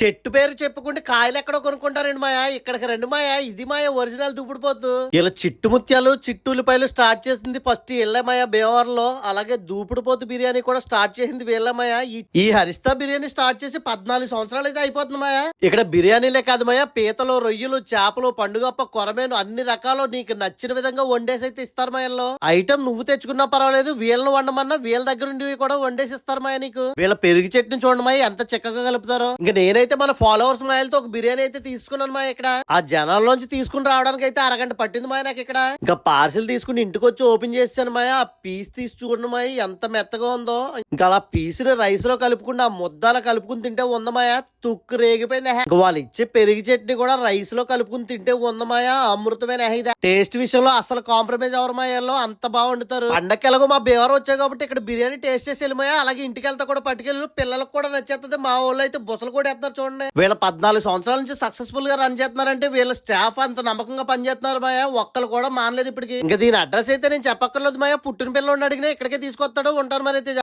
చెట్టు పేరు చెప్పుకుంటే కాయలు ఎక్కడో కొనుక్కుంటారండి మాయా. ఇక్కడికి రెండు మాయా. ఇది మాయా ఒరిజినల్ దూపుడుపోతు ఇలా చిట్టు ముత్యాలు చిట్టులపాయలు స్టార్ట్ చేసింది ఫస్ట్ ఇళ్ళమాయ భీమవరంలో. అలాగే దూపుడుపోతు బిర్యానీ కూడా స్టార్ట్ చేసింది వీళ్ళమాయ ఈ హరిస్తా బిర్యానీ స్టార్ట్ చేసి పద్నాలుగు సంవత్సరాలు అయితే అయిపోతుంది మాయా. ఇక్కడ బిర్యానీలే కాదు మాయా. పీతలు రొయ్యలు చేపలు పండుగప్ప కొరమేను అన్ని రకాలు నీకు నచ్చిన విధంగా వండేసి అయితే ఇస్తారు మాయల్లో ఐటమ్ నువ్వు తెచ్చుకున్నా పర్వాలేదు. వీళ్ళని వండమన్నా వీళ్ళ దగ్గర నుండి కూడా వండేసి ఇస్తారు మాయ నీకు. వీళ్ళ పెరుగు చెట్టుని చూడండి ఎంత చక్కగా కలుపుతారో. ఇంకా నేనైతే మన ఫాలోవర్స్ మాయలతో ఒక బిర్యానీ అయితే తీసుకున్నాను మా ఇక్కడ. ఆ జనాల్లోంచి తీసుకుని రావడానికి అయితే అరగంట పట్టింది మా నాకు ఇక్కడ. ఇంకా పార్సిల్ తీసుకుని ఇంటికి వచ్చి ఓపెన్ చేసాను మాయ. ఆ పీస్ తీసి చూడండి మాయ ఎంత మెత్తగా ఉందో. ఇంకా అలా పీస్ రైస్లో కలుపుకుండా ఆ ముద్దాల కలుపుకుని తింటే ఉందమాయ తుక్కు రేగిపోయింది ఇంకా వాళ్ళు ఇచ్చే పెరుగు చట్నీ కూడా రైస్లో కలుపుకుని తింటే ఉందమాయ అమృతమైన ఇది? టేస్ట్ విషయంలో అసలు కాంప్రమైజ్ అవరు మాయల్లో అంత బాగా వండుతారు పండక్కి ఎలాగో మా బేవర్ వచ్చాయి కాబట్టి ఇక్కడ బిర్యానీ టేస్ట్ చేసి వెళ్ళిపోయా. అలాగే ఇంటికి వెళ్తా కూడా పట్టుకెళ్ళి. పిల్లలకు కూడా నచ్చేస్తుంది మా వాళ్ళు అయితే బుసలు కూడా ఎత్తారు చూడండి. వీళ్ళ పద్నాలుగు సంవత్సరాల నుంచి సక్సెస్ఫుల్గా రన్ చేస్తున్నారంటే వీళ్ళ స్టాఫ్ అంత నమ్మకంగా పనిచేస్తున్నారు మాయా. ఒక్కరు కూడా మానలేదు ఇప్పటికి. ఇంకా దీని అడ్రస్ అయితే నేను చెప్పక్కర్లేదు మాయా. పుట్టిన పిల్లలు అడిగినా ఇక్కడికే తీసుకొస్తాడు. ఉంటారు మరి అయితే